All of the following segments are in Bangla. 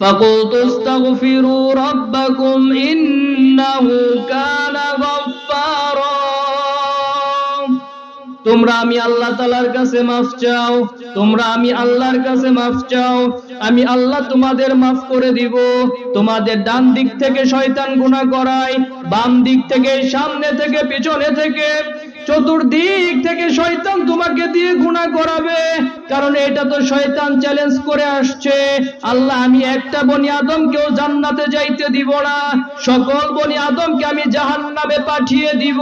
فقلت استغفروا ربكم إنه كان غفارا তোমরা আমি আল্লাহ তালার কাছে মাফ চাও তোমরা আমি আল্লাহর কাছে মাফ চাও আমি আল্লাহ তোমাদের মাফ করে দিব তোমাদের ডান দিক থেকে শয়তান গুনাহ করায় বাম দিক থেকে সামনে থেকে পিছনে থেকে চতুর্দিক থেকে শয়তান তোমাকে দিয়ে গুনাহ করাবে। কারণ এটা তো শয়তান চ্যালেঞ্জ করে আসছে। আল্লাহ, আমি একটা বনি আদমকেও জান্নাতে যাইতে দিব না। সকল বনি আদমকে আমি জাহান্নামে পাঠিয়ে দিব।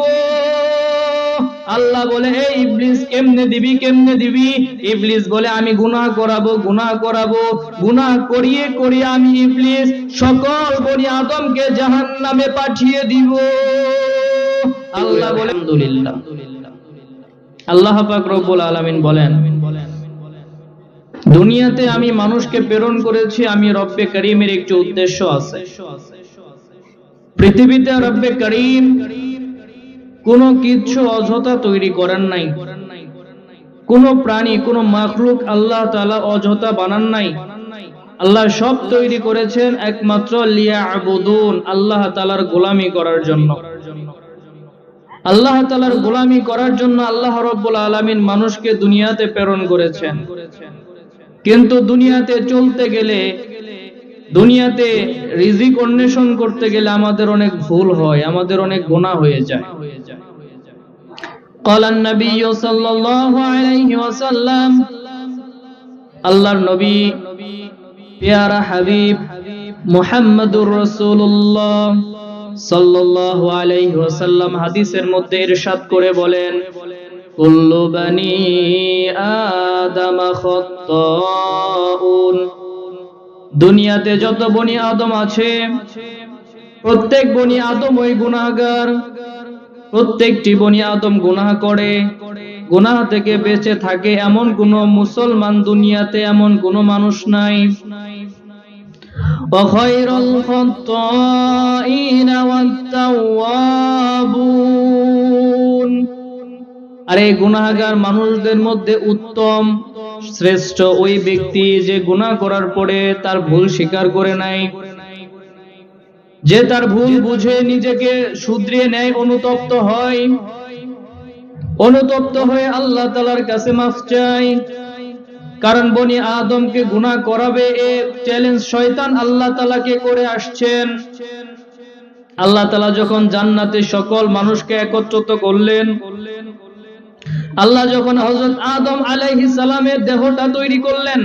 আল্লাহ বলে এই ইবলিস, কেমনে দিবি কেমনে দিবি? ইবলিস বলে, আমি গুনাহ করাবো গুনাহ করাবো। গুনাহ করিয়ে করিয়ে আমি ইবলিস সকল বনি আদমকে জাহান্নামে পাঠিয়ে দিব। আল্লাহ বলে, আলহামদুলিল্লাহ। আল্লাহ পাক রব্বুল আলামিন বলেন, দুনিয়াতে আমি মানুষকে প্রেরণ করেছি, আমি রব্বে করিমের একটি উদ্দেশ্য আছে। পৃথিবীতে রব্বে করিম কোন কিছু অযথা তৈরি করেন নাই। কোন প্রাণী, কোন মাখলুক আল্লাহ তাআলা অযথা বানান নাই। আল্লাহ সব তৈরি করেছেন একমাত্র লিয়া আবুদুন আল্লাহ তালার গোলামি করার জন্য। আল্লাহ তালার গোলামি করার জন্য আল্লাহ রব্বুল আলমিন মানুষকে দুনিয়াতে প্রেরণ করেছেন। কিন্তু দুনিয়াতে চলতে গেলে, দুনিয়াতে রিজিক অন্বেষণ করতে গেলে আমাদের অনেক ভুল হয়, আমাদের অনেক গোনা হয়ে যায়। কলান নবী সাল্লাল্লাহু আল্লাহর নবী, পেয়ারা হাবিব মোহাম্মদুর রসুল্লাহ ওয়াসাল্লাম হাদিসের মধ্যে ইরশাদ করে বলেন দুনিয়াতে যত বনি আদম আছে, প্রত্যেক বনি আদম ওই গুনাহগার। প্রত্যেকটি বনি আদম গুনাহ করে, গুনাহ থেকে বেঁচে থাকে এমন কোন মুসলমান দুনিয়াতে এমন কোন মানুষ নাই। وخير الخطائين والتوابون আর এই গুনাহগার মানুষদের মধ্যে উত্তম শ্রেষ্ঠ ওই ব্যক্তি যে গুনাহ করার পরে তার ভুল স্বীকার করে নাই যে তার ভুল বুঝে নিজেকে শুধরিয়ে নেয় অনুতপ্ত হয় অনুতপ্ত হয়ে আল্লাহ তালার কাছে মাফ চাই কারণ বনি আদমকে গুনাহ করাবে এ চ্যালেঞ্জ শয়তান আল্লাহ তালাকে করে আসছেন। আল্লাহ তালা যখন জান্নাতে সকল মানুষকে একত্রিত করলেন, আল্লাহ যখন হজরত আদম আলাইহিস সালামের দেহটা তৈরি করলেন,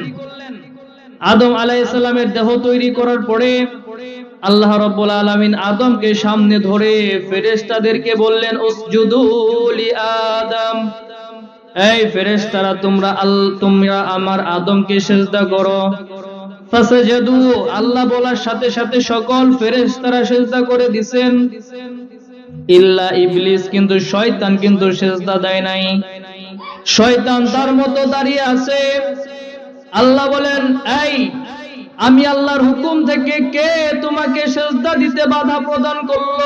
আদম আলাইহিস সালামের দেহ তৈরি করার পরে আল্লাহ রব্বুল আলামিন আদমকে সামনে ধরে ফেরেশতাদেরকে বললেন, উসজুদু লি আদম। এই ফেরেশতারা, তোমরা আল, তোমরা আমার আদমকে সিজদা করো। ফাসাজাদু, আল্লাহ বলার সাথে সাথে সকল ফেরেশতারা সিজদা করে দিবেন ইল্লা ইবলিস, কিন্তু শয়তান কিন্তু সিজদা দেয় নাই। শয়তান তার মতো দাঁড়িয়ে আছে। আল্লাহ বলেন, এই, আমি আল্লাহর হুকুম থেকে কে তোমাকে সেজদা দিতে বাধা প্রদান করল?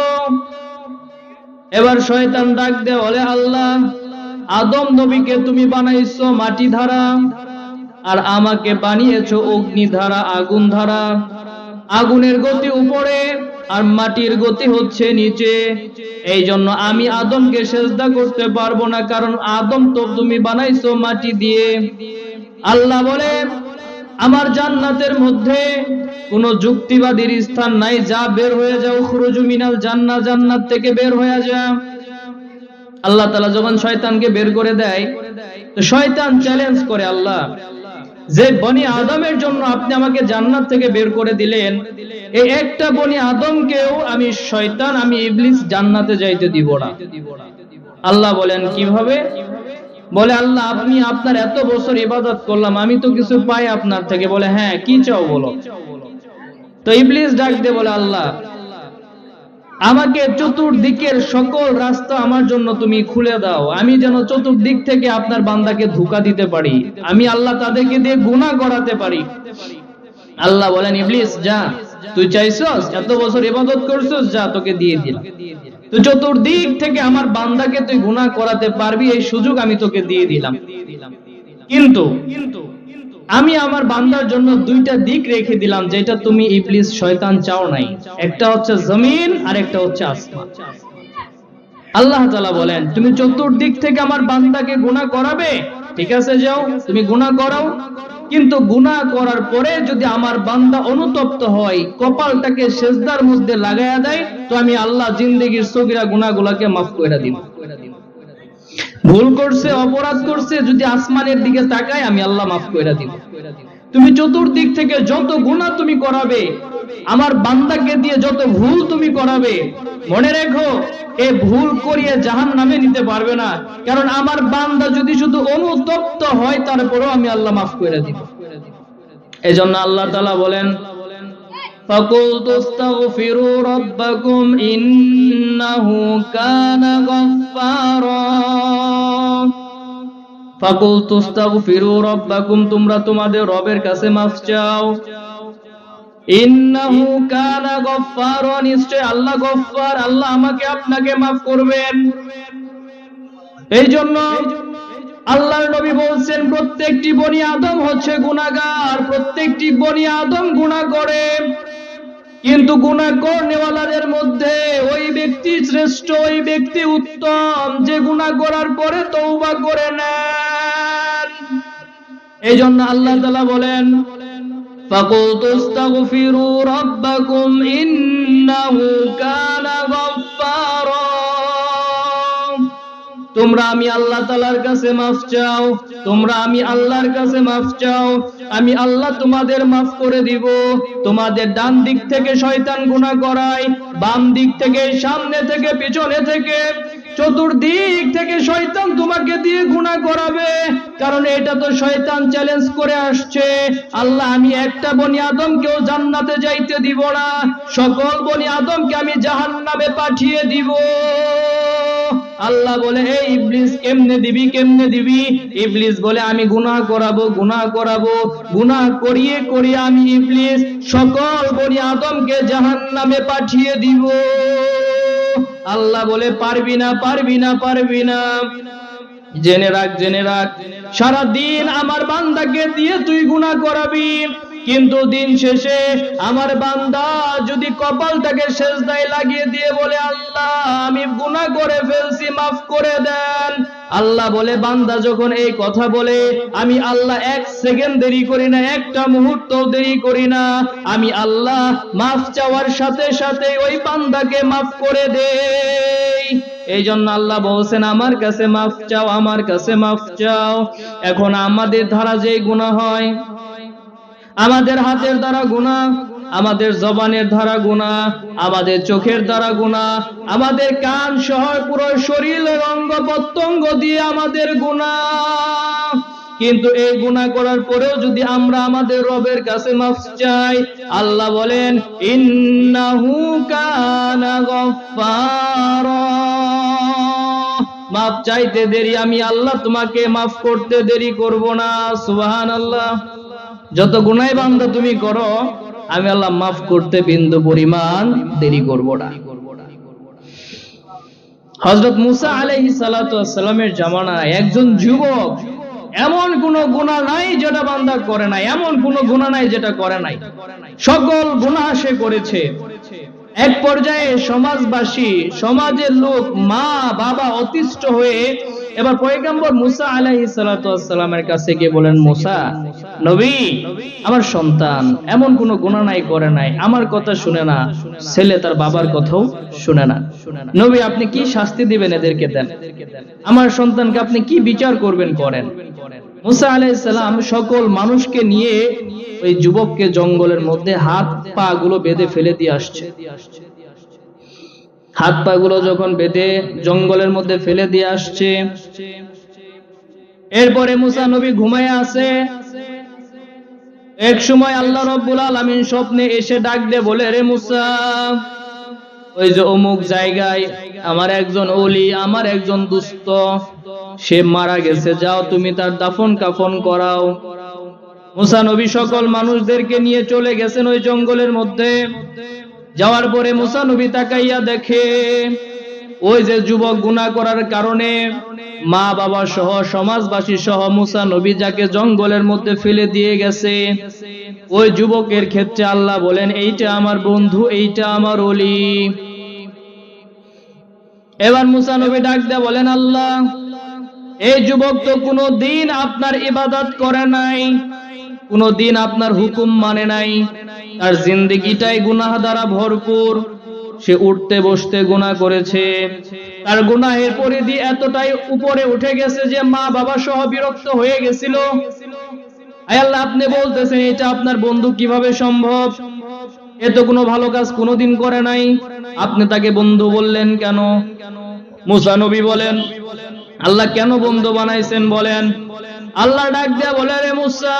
এবার শয়তান ডাক দে বলে আল্লাহ আদম নবীকে তুমি বানাইছো মাটি ধারা, আর আমাকে বানিয়েছো অগ্নি ধারা আগুন ধারা। আগুনের গতি উপরে, আর মাটির গতি হচ্ছে নিচে। এই জন্য আমি আদমকে সেজদা করতে পারব না, কারণ আদম তো তুমি বানাইছো মাটি দিয়ে। আল্লাহ বলে, আমার জান্নাতের মধ্যে কোন যুক্তিবাদীর স্থান নাই, যা বের হয়ে যাও, খুরুজু মিনাল জান্নাত জান্নাত থেকে বের হয়ে যা। আল্লাহ তাআলা যখন শয়তানকে বের করে দেয়, তো শয়তান চ্যালেঞ্জ করে আল্লাহ, যে বনি আদমের জন্য আপনি আমাকে জান্নাত থেকে বের করে দিলেন, এই একটা বনি আদমকেও আমি শয়তান, আমি ইবলিস জান্নাতে যাইতে দিব না। আল্লাহ বলেন, কীভাবে? বলে, আল্লাহ, আপনি আপনার এত বছর ইবাদত করলাম, আমি তো কিছু পাই আপনার থেকে। বলে হ্যাঁ কি চাও বলো? তো ইবলিস ডাক দিয়ে বলে, আল্লাহ আমাকে চতুর্দিকের সকল রাস্তা আমার জন্য তুমি খুলে দাও। আমি যেন চতুর্দিক থেকে আপনার বান্দাকে ধোকা দিতে পারি। আমি আল্লাহ তাদেরকে দিয়ে গুনাহ করাতে পারি। আল্লাহ বলেন, ইবলিস, যা। তুই চাইছস? এত বছর ইবাদত করছস? যা, তোকে দিয়ে দিলাম। তুই চতুর্দিক থেকে আমার বান্দাকে তুই গুনাহ করাতে পারবি, এই সুযোগ আমি তোকে দিয়ে দিলাম। কিন্তু আমি আমার বান্দার জন্য দুইটা দিক রেখে দিলাম, যেটা তুমি ইবলিস, শয়তান চাও নাই। একটা হচ্ছে জমিন আর একটা হচ্ছে আসমান। আল্লাহ তালা বলেন, তুমি চতুর্দিক থেকে আমার বান্দাকে গুণা করাবে? ঠিক আছে, যাও, তুমি গুণা করাও। কিন্তু গুণা করার পরে যদি আমার বান্দা অনুতপ্ত হয়, কপালটাকে সেজদার মধ্যে লাগাইয়া দেয়, তো আমি আল্লাহ জিন্দেগির সগিরা গুণাগুলাকে মাফ করে দিব। ভুল করছে অপরাধ করছে যদি আসমানের দিকে তাকায় আমি আল্লাহ মাফ করে দিব তুমি চতুর্দিক থেকে যত গুণা তুমি করাবে আমার বান্দাকে দিয়ে যত ভুল তুমি করাবে মনে রেখো এ ভুল করিয়ে জাহান নামে নিতে পারবে না কারণ আমার বান্দা যদি শুধু অনুতপ্ত হয় তারপরেও আমি আল্লাহ মাফ করে দিব এজন্য আল্লাহ তালা বলেন فقلت استغفروا ربكم إنه كان غفارا ফাকুল তুস্তাগফিরু রাব্বাকুম, তোমরা তোমাদের রবের কাছে মাফ চাও। ইন্নাহু কানা নিশ্চয় আল্লাহ গফফার, আল্লাহ আমাকে আপনাকে মাফ করবেন। এই জন্য আল্লাহর নবী বলছেন, প্রত্যেকটি বনি আদম হচ্ছে গুনাহগার, প্রত্যেকটি বনি আদম গুনাহ করে। কিন্তু গুনাহ করনেওয়ালাদের মধ্যে ওই ব্যক্তি শ্রেষ্ঠ ওই ব্যক্তি উত্তম যে গুনাহ করার পরে তওবা করে নেন এই জন্য আল্লাহ তাআলা বলেন فقلت استغفروا ربكم إنه كان غفارا তোমরা আমি আল্লাহ তালার কাছে মাফ চাও, তোমরা আমি আল্লাহর কাছে মাফ চাও, আমি আল্লাহ তোমাদের মাফ করে দিব। তোমাদের ডান দিক থেকে শয়তান গুণা করায়, বাম দিক থেকে সামনে থেকে পিছনে থেকে, চতুর্দিক থেকে শয়তান তোমাকে দিয়ে গুণা করাবে। কারণ এটা তো শয়তান চ্যালেঞ্জ করে আসছে। আল্লাহ, আমি একটা বনি আদমকেও জান্নাতে যাইতে দিব না। সকল বনি আদমকে আমি জাহান্নামে পাঠিয়ে দিব। আল্লাহ বলে হে ইবলিস, কেমনে দিবি কেমনে দিবি? ইবলিস বলে, আমি গুনাহ করাবো গুনাহ করাবো। গুনাহ করিয়ে করিয়ে আমি ইবলিস সকল বনি আদমকে জাহান্নামে পাঠিয়ে দিব। আল্লাহ বলে, পারবি না পারবি না পারবি না। জেনে রাখ জেনে রাখ। সারা দিন আমার বান্দাকে দিয়ে তুই গুনাহ করাবি। কিন্তু দিন শেষে আমার বান্দা যদি কপালটাকে সেজদায় লাগিয়ে দিয়ে বলে, আল্লাহ, আমি গুনাহ করে ফেলছি, মাফ করে দেন। আল্লাহ বলে, বান্দা যখন এই কথা বলে, আমি আল্লাহ এক সেকেন্ড দেরি করি না, একটা মুহূর্ত দেরি করি না। আমি আল্লাহ মাফ চাওয়ার সাথে সাথে ওই বান্দাকে মাফ করে দেই। এই জন্য আল্লাহ বলছেন, আমার কাছে মাফ চাও, আমার কাছে মাফ চাও। এখন আমাদের ধারা যে গুনাহ হয় আমাদের হাতের দ্বারা গুণা আমাদের জবানের দ্বারা গুণা আমাদের চোখের দ্বারা গুণা আমাদের কান সহ পুরো শরীরের অঙ্গ প্রত্যঙ্গ দিয়ে আমাদের গুণা কিন্তু এই গুণা করার পরেও যদি আমরা আমাদের রবের কাছে মাফ চাই, আল্লাহ বলেন, ইন্নাহু কানা গফফারা। মাফ চাইতে দেরি, আমি আল্লাহ তোমাকে মাফ করতে দেরি করব না, সুবহানাল্লাহ। যত গুনাই বান্দা তুমি করো, আমি আল্লাহ মাফ করতে বিন্দু পরিমাণ দেরি করব না। হজরত মুসা আলাইহি সালামের জামানায় একজন যুবক এমন কোন গুণা নাই যেটা বান্দা করে নাই, এমন কোন গুণা নাই যেটা করে নাই। সকল গুণা সে করেছে। এক পর্যায়ে সমাজবাসী, সমাজের লোক মা বাবা অতিষ্ঠ হয়ে এবার পয়গাম্বর মুসা আলাইহি সালামের কাছে গিয়ে বলেন, মুসা, নবী, আমার সন্তান, এমন কোন গুণা নাই, করে নাই। আমার কথা শুনে না, ছেলে তার বাবার কথাও শুনে না। নবী, আপনি কি শাস্তি দিবেন এদেরকে দেন? আমার সন্তানকে আপনি কি বিচার করবেন করেন? মুসা আলাইসালাম সকল মানুষকে নিয়ে ওই যুবককে জঙ্গলের মধ্যে হাত পা গুলো বেঁধে ফেলে দিয়ে আসছে। হাত পা গুলো যখন বেঁধে জঙ্গলের মধ্যে ফেলে দিয়ে আসছে, এরপরে মুসা নবী ঘুমায় আছে। এক সময় আল্লাহ রব্বুল আলামিন স্বপ্নে এসে ডাক দে বলে, রে মুসা, ওই যে অমুক জায়গায় আমার একজন ওলি, আমার একজন দুস্থ, সে মারা গেছে, যাও তুমি তার দাফন কাফন করাও। মুসা নবী সকল মানুষদেরকে নিয়ে চলে গেছেন ওই জঙ্গলের মধ্যে। যাওয়ার পরে মুসা নবী তাকাইয়া দেখে, ওই যে যুবক গুনাহ করার কারণে মা বাবা সহ সমাজবাসী সহ মুসা নবী যাকে জঙ্গলের মধ্যে ফেলে দিয়ে গেছে, ওই যুবকের ক্ষেত্রে আল্লাহ বলেন, এইটা আমার বন্ধু, এইটা আমার অলি এবার মুসা নবী ডাক দেয়া বলেন, আল্লাহ, এই যুবক তো কোনো দিন আপনার ইবাদত করে নাই। কোনো দিন আপনার হুকুম মানে নাই। তার জিন্দিগিটাই গুনাহ দ্বারা ভরপুর। সে উঠতে বসতে গুনাহ করেছে। তার গুনাহের পরিধি এতটাই উপরে উঠে গেছে যে মা বাবা সহ বিরক্ত হয়ে গেছিল। আল্লাহ, আপনি বলতেছেন, এটা আপনার বন্ধু কীভাবে সম্ভব? এ তো কোনো ভালো কাজ কোনোদিন করে নাই। আপনি তাকে বন্ধু বললেন, কেন? মুসা নবী বলেন, আল্লাহ কেন বন্ধু বানাইছেন? বলেন আল্লাহ ডাক দেয়া বলে, রে মুসা,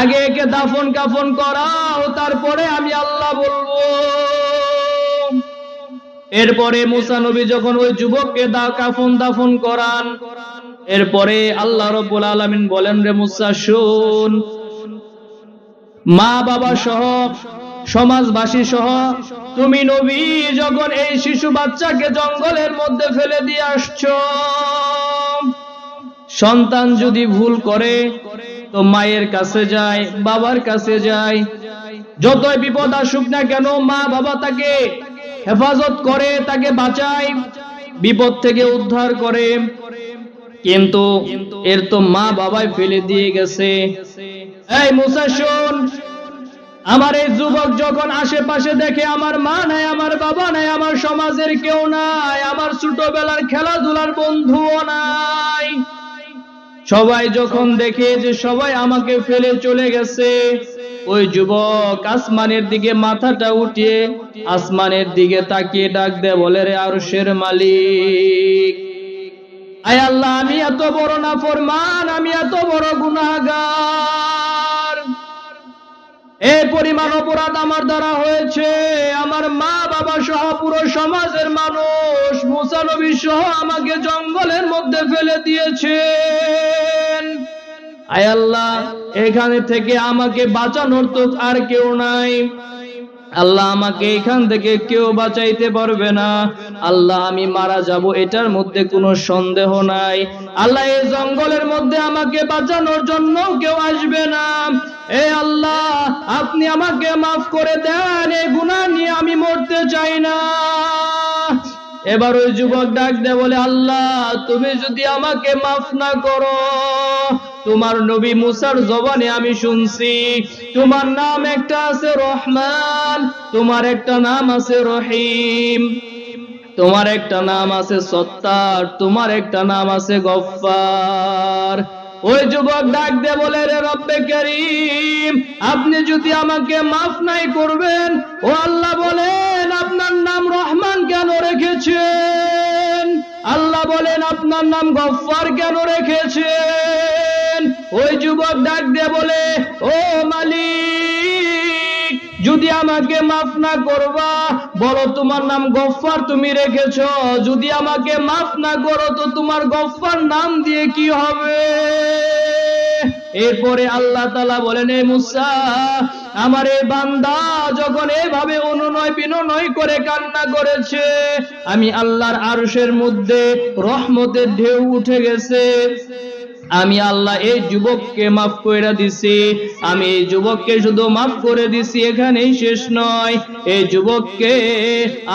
আগে একে দাফন কাফন করাও, তারপরে আমি আল্লাহ বলব। এরপরে মুসা নবী যখন ওই যুবককে দা, কাফন দাফন করান, এরপরে আল্লাহ রব্বুল আলামিন বলেন, রে মুসা, শুন, মা বাবা সহ, সমাজবাসী সহ, তুমি নবী যখন এই শিশু বাচ্চাকে জঙ্গলের মধ্যে ফেলে দিয়ে আসছো সন্তান যদি ভুল করে, তো মায়ের কাছে যায়, বাবার কাছে যায়। যতই বিপদ আসুক না কেন, মা বাবা তাকে হেফাজত করে, তাকে বাঁচায়, বিপদ থেকে উদ্ধার করে। কিন্তু এর তো মা বাবাই ফেলে দিয়ে গেছে। এই মুসা, শোন, আমার এই যুবক যখন আশেপাশে দেখে আমার মা নাই, আমার বাবা নাই, আমার সমাজের কেউ নাই, আমার ছোটবেলার খেলাধুলার বন্ধুও নাই। সবাই যখন দেখে যে সবাই আমাকে ফেলে চলে গেছে, ওই যুবক আসমানের দিকে মাথাটা উঠিয়ে আসমানের দিকে তাকিয়ে ডাক দে বলে, রে আরশের মালিক, আয় আল্লাহ, আমি এত বড় না ফরমান আমি এত বড় গুনাহগার। এই পরিমাণ অপরাধ আমার দ্বারা হয়েছে। আমার মা বাবা সহ পুরো সমাজের মানুষ মুসানবী সহ আমাকে জঙ্গলের মধ্যে ফেলে দিয়েছেন। আয় আল্লাহ, এখানে থেকে আমাকে বাঁচানোর তো আর কেউ নাই। আল্লাহ আমাকে এখান থেকে কেউ বাঁচাইতে পারবে না। আল্লাহ, আমি মারা যাব, এটার মধ্যে কোনো সন্দেহ নাই। আল্লাহ, এই জঙ্গলের মধ্যে আমাকে বাঁচানোর জন্য কেউ আসবে না। এ আল্লাহ, আপনি আমাকে মাফ করে দেন, এই গুনাহ নিয়ে আমি মরতে চাই না। এবার ওই যুবক ডাক দে বলে, আল্লাহ, তুমি যদি আমাকে মাফ না করো, তোমার নবী মুসার জবানে আমি শুনছি, তোমার নাম একটা আছে রহমান, তোমার একটা নাম আছে রহিম। তোমার একটা নাম আছে সত্তার, তোমার একটা নাম আছে গফফার। ওই যুবক ডাক দে বলে, রে রব্বে করিম, আপনি যদি আমাকে মাফ নাই করবেন, ও আল্লাহ বলেন, আপনার নাম রহমান কেন রেখেছেন? আল্লাহ বলেন, আপনার নাম গফফার কেন রেখেছেন? ওই যুবক ডাক দে বলে, ও মালিক যদি আমাকে মাফ না করবা, বলো তোমার নাম গফফার, তুমি রেখেছ। যদি আমাকে মাফ না করো, তো তোমার গফফার নাম দিয়ে কি হবে? এরপরে আল্লাহ তালা বলেন, এ মুসা, আমার এই বান্দা যখন এভাবে অনুনয় বিনয় করে কান্না করেছে, আমি আল্লাহর আরশের মধ্যে রহমতের ঢেউ উঠে গেছে। আমি আল্লাহ এই যুবককে মাফ করে দিছি। আমি এই যুবককে শুধু মাফ করে দিছি, এখানেই শেষ নয়। এই যুবককে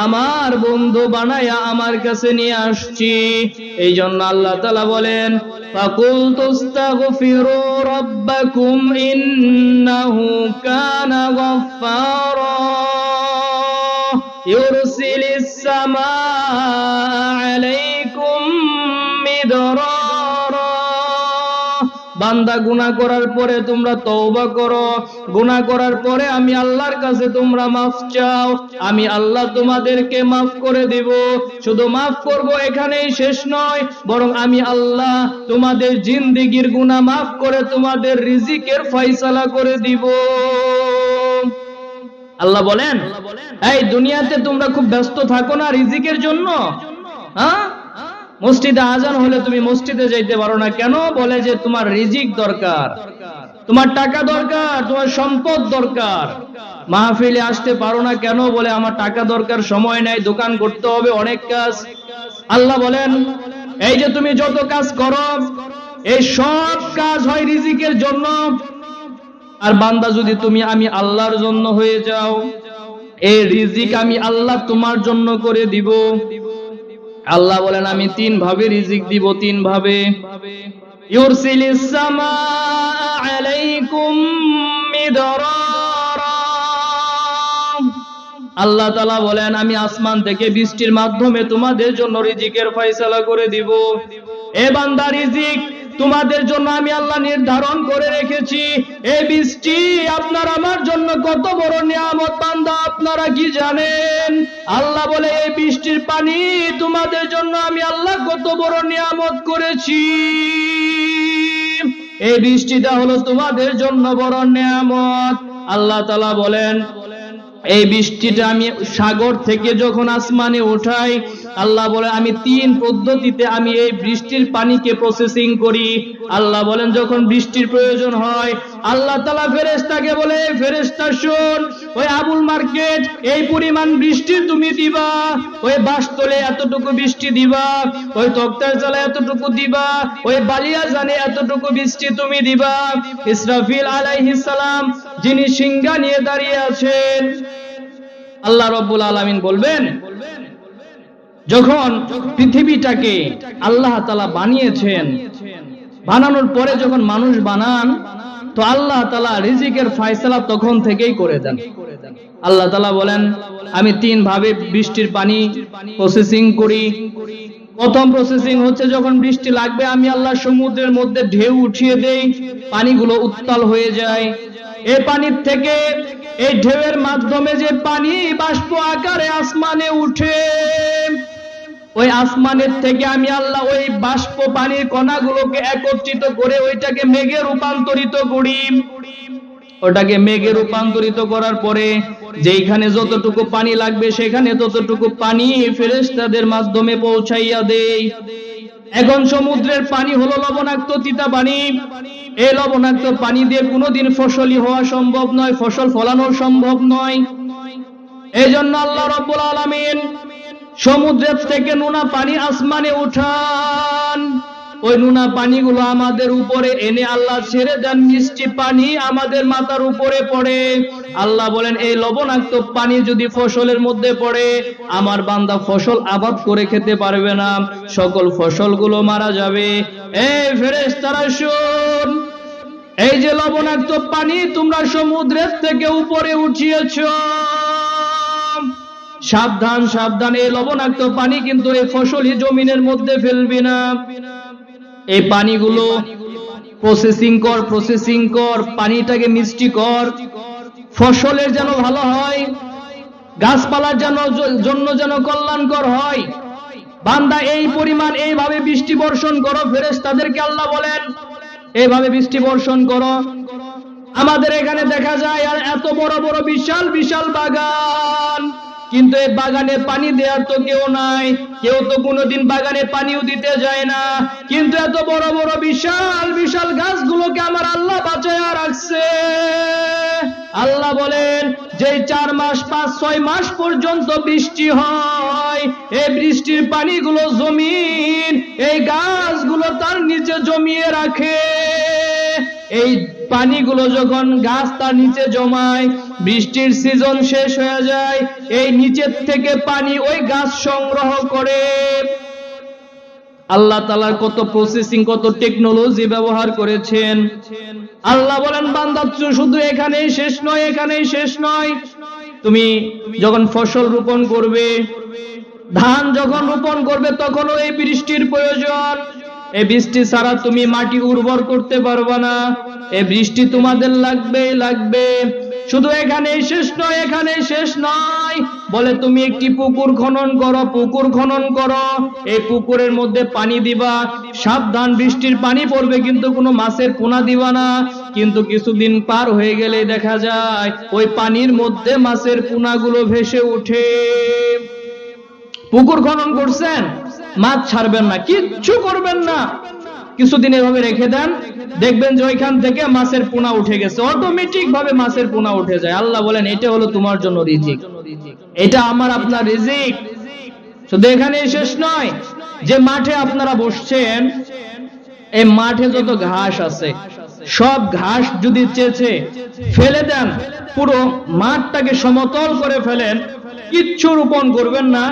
আমার বন্ধু বানায়া আমার কাছে নিয়ে আসছি। এই জন্য আল্লাহ তালা বলেন ফাকুল তুস্তাগফিরু রাব্বাকুম ইন্নাহু কানা গফফারা ইউরসিলিস সামা আলাইকুম মিদরা বান্দা গুনাহ করার পরে তোমরা তওবা করো। গুনাহ করার পরে আমি আল্লাহর কাছে তোমরা মাফ চাও। আমি আল্লাহ তোমাদেরকে মাফ করে দিব। শুধু মাফ করব এখানেই শেষ নয় বরং আমি আল্লাহ তোমাদের জিন্দিগির গুনাহ মাফ করে তোমাদের রিজিকের ফয়সালা করে দিব। আল্লাহ বলেন এই দুনিয়াতে তোমরা খুব ব্যস্ত থাকো না রিজিকের জন্য? হ্যাঁ? মসজিদে আজান হলে তুমি মসজিদে যাইতে পারো না। কেন? বলে যে তোমার রিজিক দরকার। তোমার টাকা দরকার, তোমার সম্পদ দরকার। মাহফিলে আসতে পারো না কেন? বলে আমার টাকা দরকার, সময় নাই, দোকান করতে হবে, অনেক কাজ। আল্লাহ বলেন, এই যে তুমি যত কাজ করো, এই সব কাজ হয় রিজিকের জন্য। আর বান্দা যদি তুমি, আমি আল্লাহর জন্য হয়ে যাও, এই রিজিক আমি আল্লাহ তোমার জন্য করে দিব। আল্লাহ বলেন, আমি তিন ভাবে রিজিক দিব, তিন ভাবে। আল্লাহ তালা বলেন, আমি আসমান থেকে বৃষ্টির মাধ্যমে তোমাদের জন্য রিজিকের ফয়সালা করে দিব। এ বান্দা, রিজিক তোমাদের জন্য আমি আল্লাহ নির্ধারণ করে রেখেছি। এই বৃষ্টি আপনার আমার জন্য কত বড় নিয়ামত বান্দা, আপনারা কি জানেন? আল্লাহ বলে, এই বৃষ্টির পানি তোমাদের জন্য আমি আল্লাহ কত বড় নিয়ামত করেছি। এই বৃষ্টিটা হলো তোমাদের জন্য বড় নিয়ামত। আল্লাহ তালা বলেন, এই বৃষ্টিটা আমি সাগর থেকে যখন আসমানে উঠাই আল্লাহ বলে, আমি তিন পদ্ধতিতে আমি এই বৃষ্টির পানিকে প্রসেসিং করি। আল্লাহ বলেন, যখন বৃষ্টির প্রয়োজন হয়, আল্লাহ তালা ফেরেস্তাকে বলে ফেরেস্তা শোন, ওই আবুল মার্কেট, এই পরিমাণ বৃষ্টি তুমি দিবা, ওই বাসতলে এতটুকু বৃষ্টি দিবা, ওই তক্তার চালা এতটুকু দিবা, ওই বালিয়া জানে এতটুকু বৃষ্টি তুমি দিবা। ইসরাফিল আলাইহিস সালাম, যিনি সিংহা নিয়ে দাঁড়িয়ে আছেন, আল্লাহ রব্বুল আলামিন বলবেন যখন পৃথিবীটাকে আল্লাহ তালা বানিয়েছেন, বানানোর পরে যখন মানুষ বানান, তো আল্লাহ তালা রিজিকের ফায়সালা তখন থেকেই করে দেন। আল্লাহ তালা বলেন, আমি তিন ভাবে বৃষ্টির পানি প্রসেসিং করি। প্রথম প্রসেসিং হচ্ছে যখন বৃষ্টি লাগবে, আমি আল্লাহ সমুদ্রের মধ্যে ঢেউ উঠিয়ে দেই, পানিগুলো উত্তাল হয়ে যায়। এই পানির থেকে, এই ঢেউয়ের মাধ্যমে যে পানি বাষ্প আকারে আসমানে উঠে ওই আসমানের থেকে আমি আল্লাহ ওই বাষ্প পানির কণাগুলোকে একত্রিত করে ওইটাকে মেঘে রূপান্তরিত করি। ওটাকে মেঘে রূপান্তরিত করার পরে যেইখানে যতটুকু পানি লাগবে সেখানে ততটুকু পানি ফেরেশতাদের মাধ্যমে পৌঁছাইয়া দেই। এখন সমুদ্রের পানি হলো লবণাক্ত তিতা পানি। এই লবণাক্ত পানি দিয়ে কোনোদিন ফসলই হওয়া সম্ভব নয়, ফসল ফলানো সম্ভব নয়। এই জন্য আল্লাহ রব্বুল আলামিন সমুদ্রের থেকে নোনা পানি আসমানে উঠান। ওই নোনা পানিগুলো আমাদের উপরে এনে আল্লাহ ছেড়ে দেন। মিষ্টি পানি আমাদের মাথার উপরে পড়ে। আল্লাহ বলেন, এই লবণাক্ত পানি যদি ফসলের মধ্যে পড়ে, আমার বান্দা ফসল আবাদ করে খেতে পারবে না। সকল ফসলগুলো মারা যাবে। এই ফেরেস তারা শুন। এই যে লবণাক্ত পানি তোমরা সমুদ্রের থেকে উপরে উঠিয়েছো সাবধান সাবধান, এই লবণাক্ত পানি কিন্তু এই ফসলি জমিনের মধ্যে ফেলবি না। এই পানিগুলো প্রসেসিং কর প্রসেসিং কর, পানিটাকে মিষ্টি কর। ফসলের যেন ভালো হয়, গাছপালার যেন জন্য যেন কল্যাণকর হয়। বান্দা এই পরিমাণ এইভাবে বৃষ্টি বর্ষণ করো, ফেরেস তাদেরকে আল্লাহ বলেন, এইভাবে বৃষ্টি বর্ষণ করো। আমাদের এখানে দেখা যায়, আর এত বড় বড় বিশাল বিশাল বাগান। কিন্তু এই বাগানে পানি দেওয়ার তো কেউ নাই। কেউ তো কোনোদিন বাগানে পানিও দিতে যায় না। কিন্তু এত বড় বড় বিশাল বিশাল গাছগুলোকে আমার আল্লাহ বাঁচাইয়া রাখছে। আল্লাহ বলেন যে চার মাস, পাঁচ, ছয় মাস পর্যন্ত বৃষ্টি হয় এই বৃষ্টির পানিগুলো জমিন, এই গাছগুলো তার নিচে জমিয়ে রাখে। এই পানিগুলো যখন গাছ তার নিচে জমায়, বৃষ্টির সিজন শেষ হয়ে যায়, এই নিচের থেকে পানি ওই গাছ সংগ্রহ করে। আল্লাহ তালার কত প্রসেসিং কত টেকনোলজি ব্যবহার করেছেন। আল্লাহ বলেন, বান্দা, শুধু এখানেই শেষ নয়, এখানেই শেষ নয়। তুমি যখন ফসল রোপণ করবে, ধান যখন রোপণ করবে, তখনও এই বৃষ্টির প্রয়োজন। এই বৃষ্টি ছাড়া তুমি মাটি উর্বর করতে পারবে না। এই বৃষ্টি তোমাদের লাগবে লাগবে। শুধু এখানেই শেষ নয়, এখানেই শেষ নয়। বলে তুমি একটি পুকুর খনন করো, পুকুর খনন করো। এই পুকুরের মধ্যে পানি দিবা। সাবধান, বৃষ্টির পানি পড়বে কিন্তু কোনো মাছের পোনা দিবা না। কিন্তু কিছুদিন পার হয়ে গেলে দেখা যায়, ওই পানির মধ্যে মাছের পোনাগুলো ভেসে উঠে পুকুর খনন করছেন? মাছ ছাড়বেন না, কিচ্ছু করবেন না। কিছুদিন এভাবে রেখে দেন, দেখবেন যে ওইখান থেকে মাছের পোনা উঠে গেছে। অটোমেটিক ভাবে মাছের পোনা উঠে যায়। আল্লাহ বলেন, এটা হলো তোমার জন্য রিজিক। এটা আমার আপনার রিজিক। শুধু এখানে শেষ নয়, যে মাঠে আপনারা বসছেন, এই মাঠে যত ঘাস আছে, সব ঘাস যদি চেচে ফেলে দেন, পুরো মাঠটাকে সমতল করে ফেলেন কিচ্ছু রোপণ করবেন না।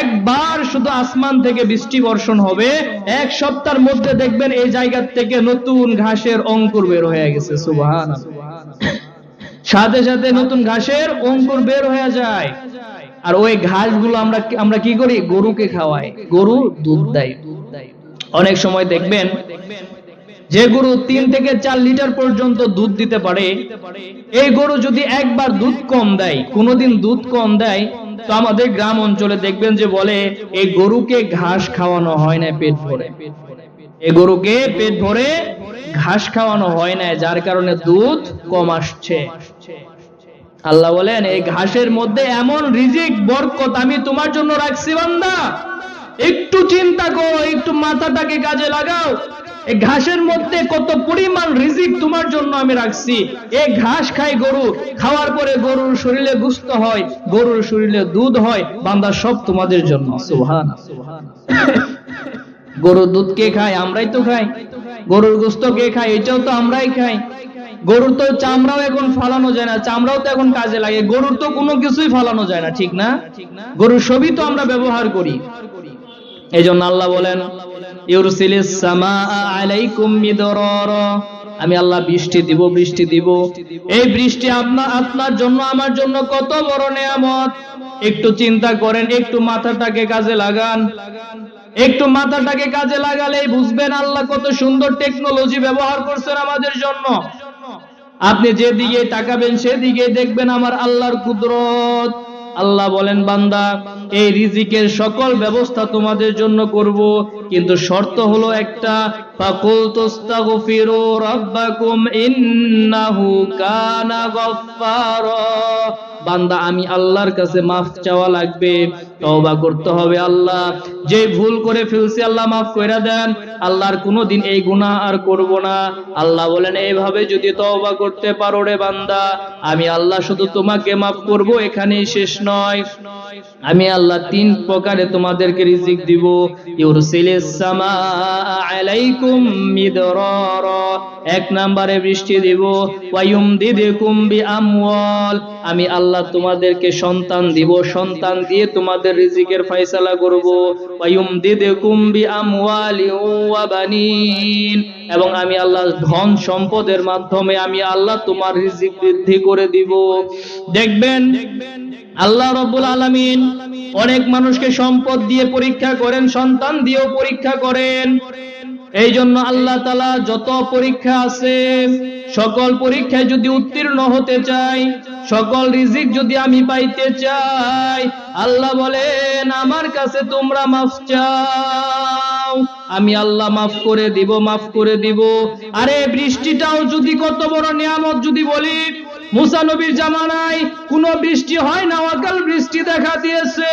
একবার শুধু আসমান থেকে বৃষ্টি বর্ষণ হবে। এক সপ্তাহের মধ্যে দেখবেন এই জায়গা থেকে নতুন ঘাসের অঙ্কুর বের হয়ে গেছে। সুবহান সাথে সাথে নতুন ঘাসের অঙ্কুর বের হয়ে যায়। আর ওই ঘাসগুলো আমরা আমরা কি করি? গরুকে খাওয়াই। গরু দুধ দেয়। অনেক সময় দেখবেন যে গরু তিন থেকে চার লিটার পর্যন্ত দুধ দিতে পারে, এই গরু যদি একবার দুধ কম দেয়, কোনোদিন দুধ কম দেয়, তো আমাদের গ্রাম অঞ্চলে দেখবেন যে বলে, এই গরুকে ঘাস খাওয়ানো হয় না পেট ভরে। এই গরুকে পেট ভরে ঘাস খাওয়ানো হয় না, যার কারণে দুধ কম আসছে। আল্লাহ বলেন, এই ঘাসের মধ্যে এমন রিজিক, বরকত আমি তোমার জন্য রাখছি বান্দা। একটু চিন্তা করো, একটু মাথাটাকে কাজে লাগাও। এই ঘাসের মধ্যে কত পরিমাণ রিজিক তোমার জন্য আমি রাখছি। এই ঘাস খাই গরু, খাওয়ার পরে গরুর শরীরে গুস্ত হয়, গরুর শরীরে দুধ হয়, বান্দা সব তোমাদের জন্য। সুহান গরুর দুধ কে খায়? আমরাই তো খাই। গরুর গুস্ত কে খায়? এটাও তো আমরাই খাই। গরুর তো চামড়াও এখন ফালানো যায় না, চামড়াও তো এখন কাজে লাগে। গরুর তো কোনো কিছুই ফালানো যায় না, ঠিক না? গরুর সবই তো আমরা ব্যবহার করি। এই জন্য আল্লাহ বলেন আমি আল্লাহ বৃষ্টি দিব বৃষ্টি দিব। এই বৃষ্টি আপনার আপনার জন্য, আমার জন্য কত বড় নেয়ামত। একটু চিন্তা করেন, একটু মাথাটাকে কাজে লাগান। একটু মাথাটাকে কাজে লাগালেই বুঝবেন আল্লাহ কত সুন্দর টেকনোলজি ব্যবহার করছেন আমাদের জন্য। আপনি যেদিকে তাকাবেন, সেদিকে দেখবেন আমার আল্লাহর কুদরত। আল্লাহ বলেন, বান্দা, এই রিজিকের সকল ব্যবস্থা তোমাদের জন্য করব, কিন্তু শর্ত হলো একটা ফাকুল তোস্তাগফিরু রাব্বাকুম ইন্নাহু কানা গফফারা। বান্দা, আমি আল্লাহর কাছে মাফ চাওয়া লাগবে। তওবা করতে হবে আল্লাহ। যে ভুল করে ফেলছি আল্লাহ মাফ কইরা দেন। আল্লাহর কোনোদিন এই গুনাহ আর করব না। আল্লাহ বলেন, এইভাবে যদি তওবা করতে পারো রে বান্দা, আমি আল্লাহ শুধু তোমাকে মাফ করব, এখানেই শেষ নয়। আমি আল্লাহ তিন প্রকারে তোমাদেরকে রিজিক দিব। ইউরসিলিস সামা আলাইকুম মিদরারা। এক নম্বরে বৃষ্টি দিব। ওয়ায়ুম দিদিকুম বি আমওয়াল আমি আল্লাহ তোমাদেরকে সন্তান দিব। সন্তান দিয়ে তোমাদের রিজিকের ফয়সালা করব। এবং আমি আল্লাহ ধন সম্পদের মাধ্যমে আমি আল্লাহ তোমার রিজিক বৃদ্ধি করে দিব। দেখবেন, আল্লাহ রব্বুল আলামিন অনেক মানুষকে সম্পদ দিয়ে পরীক্ষা করেন, সন্তান দিয়েও পরীক্ষা করেন। এই জন্য আল্লাহ তালা যত পরীক্ষা আছে, সকল পরীক্ষায় যদি উত্তীর্ণ হতে চাই, সকল রিজিক যদি আমি পাইতে চাই, আল্লাহ বলেন, আমার কাছে তোমরা মাফ চাও। আমি আল্লাহ মাফ করে দিব, মাফ করে দিব। আরে বৃষ্টিটাও যদি কত বড় নিয়ামত যদি বলি মুসা নবীর জামানায় কোন বৃষ্টি হয় না, অকাল বৃষ্টি দেখা দিয়েছে।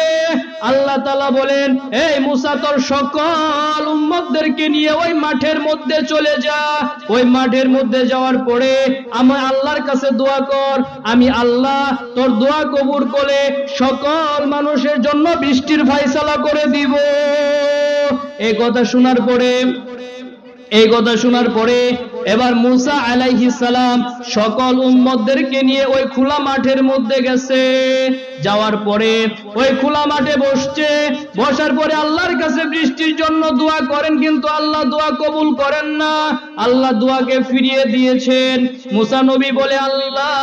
আল্লাহ তালা বলেন, এই মুসা, তোর সকল উম্মতদেরকে নিয়ে ওই মাঠের মধ্যে চলে যা। ওই মাঠের মধ্যে যাওয়ার পরে আমার আল্লাহর কাছে দোয়া কর। আমি আল্লাহ, তোর দোয়া কবুর করে সকল মানুষের জন্য বৃষ্টির ফাইসালা করে দিব। এই কথা শোনার পরে এই কথা শোনার পরে এবার মুসা আলাইহি সালাম সকল উম্মতদেরকে নিয়ে ওই খোলা মাঠের মধ্যে গেছে। যাওয়ার পরে ওই খোলা মাঠে বসছে। বসার পরে আল্লাহর কাছে বৃষ্টির জন্য দোয়া করেন, কিন্তু আল্লাহ দোয়া কবুল করেন না। আল্লাহ দোয়াকে ফিরিয়ে দিয়েছেন। মুসা নবী বলে, আল্লাহ,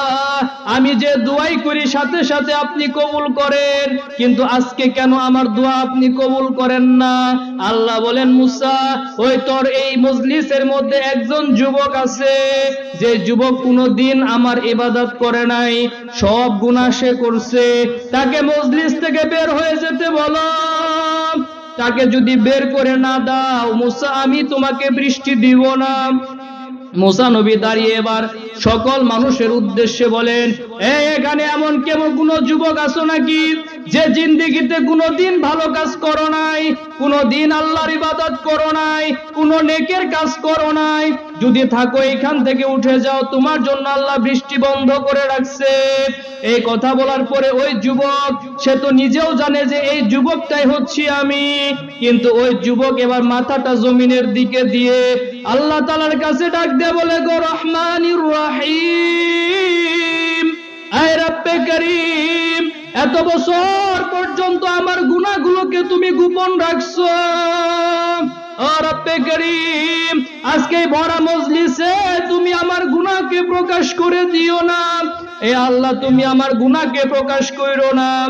আমি যে দোয়াই করি সাথে সাথে আপনি কবুল করেন, কিন্তু আজকে কেন আমার দোয়া আপনি কবুল করেন না? আল্লাহ বলেন, মুসা, ওই তোর এই মজলিসের মধ্যে একজন যুবক আছে, যে যুবক কোনোদিন আমার ইবাদত করে নাই, সব গুনাহ সে করছে, তাকে মজলিস থেকে বের হয়ে যেতে বলো তাকে যদি বের করে না দাও, মুসা আমি তোমাকে বৃষ্টি দিব না। মুসা নবী দাঁড়িয়ে এবার সকল মানুষের উদ্দেশ্যে বলেন এখানে এমন কেমন কোন যুবক আছো নাকি? যে জিন্দিগিতে কোনো দিন ভালো কাজ করো নাই কোনো দিন আল্লাহর ইবাদত করো নাই, কোনো নেকের কাজ করো নাই, যদি থাকো এখান থেকে উঠে যাও, তোমার জন্য আল্লাহ বৃষ্টি বন্ধ করে রাখছে। এই কথা বলার পরে ওই যুবক, সে তো নিজেও জানে যে এই যুবকটাই হচ্ছি আমি। কিন্তু ওই যুবক এবার মাথাটা জমিনের দিকে দিয়ে আল্লাহ তালার কাছে ডাক দিয়ে বলে, গো রহমানির রাহিম, আয় রব্বে করিম এত বছর পর্যন্ত আমার গুণাগুলোকে তুমি গোপন রাখছো। আজকে বড় মজলিসে তুমি আমার গুণাকে প্রকাশ করে দিও না। এ আল্লাহ, তুমি আমার গুণাকে প্রকাশ করো না।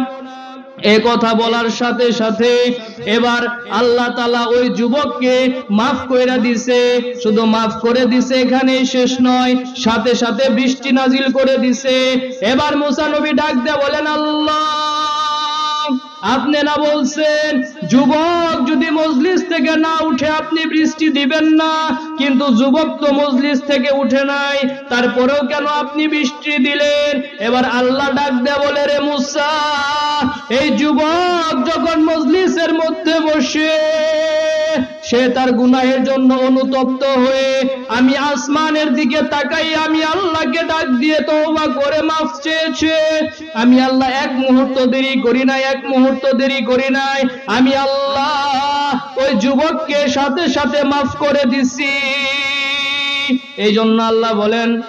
এ কথা বলার সাথে সাথে এবার আল্লাহ তালা ওই যুবককে মাফ করে দিছে। শুধু মাফ করে দিছে এখানে শেষ নয়, সাথে সাথে বৃষ্টি নাজিল করে দিছে। এবার মুসা নবী ডাক দে বলেন, আল্লাহ! আপনি না বলছেন, যুবক যদি মজলিস থেকে না উঠে আপনি বৃষ্টি দিবেন না, কিন্তু যুবক তো মজলিস থেকে উঠে নাই, তারপরেও কেন আপনি বৃষ্টি দিলেন? এবার আল্লাহ ডাক দে বলে, রে মুসা, এই যুবক যখন মজলিসের মধ্যে বসে সে তার গুনাহের জন্য অনুতপ্ত হয়ে আমি আসমানের দিকে তাকাই, আমি আল্লাহকে ডাক দিয়ে তওবা করে মাফ চেয়েছে। আমি আল্লাহ এক মুহূর্ত দেরি করি নাই, এক মুহূর্ত দেরি করি নাই। আমি আল্লাহ ওই যুবককে সাথে সাথে মাফ করে দিছি। এই জন্য আল্লাহ বলেন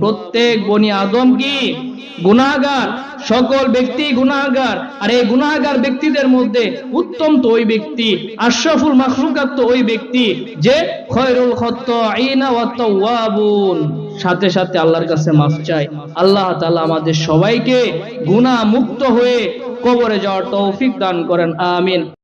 প্রত্যেক বনি আদম কি গুনাহগার? সকল ব্যক্তি গুনাহগার। আর এই গুনাহগার ব্যক্তিদের মধ্যে উত্তম তো ওই ব্যক্তি, আশরাফুল মাখলুকাত ওই ব্যক্তি, যে খয়রুল সাথে সাথে আল্লাহর কাছে মাফ চাই। আল্লাহ তালা আমাদের সবাইকে গুনাহ মুক্ত হয়ে কবরে যাওয়ার তৌফিক দান করেন। আমিন।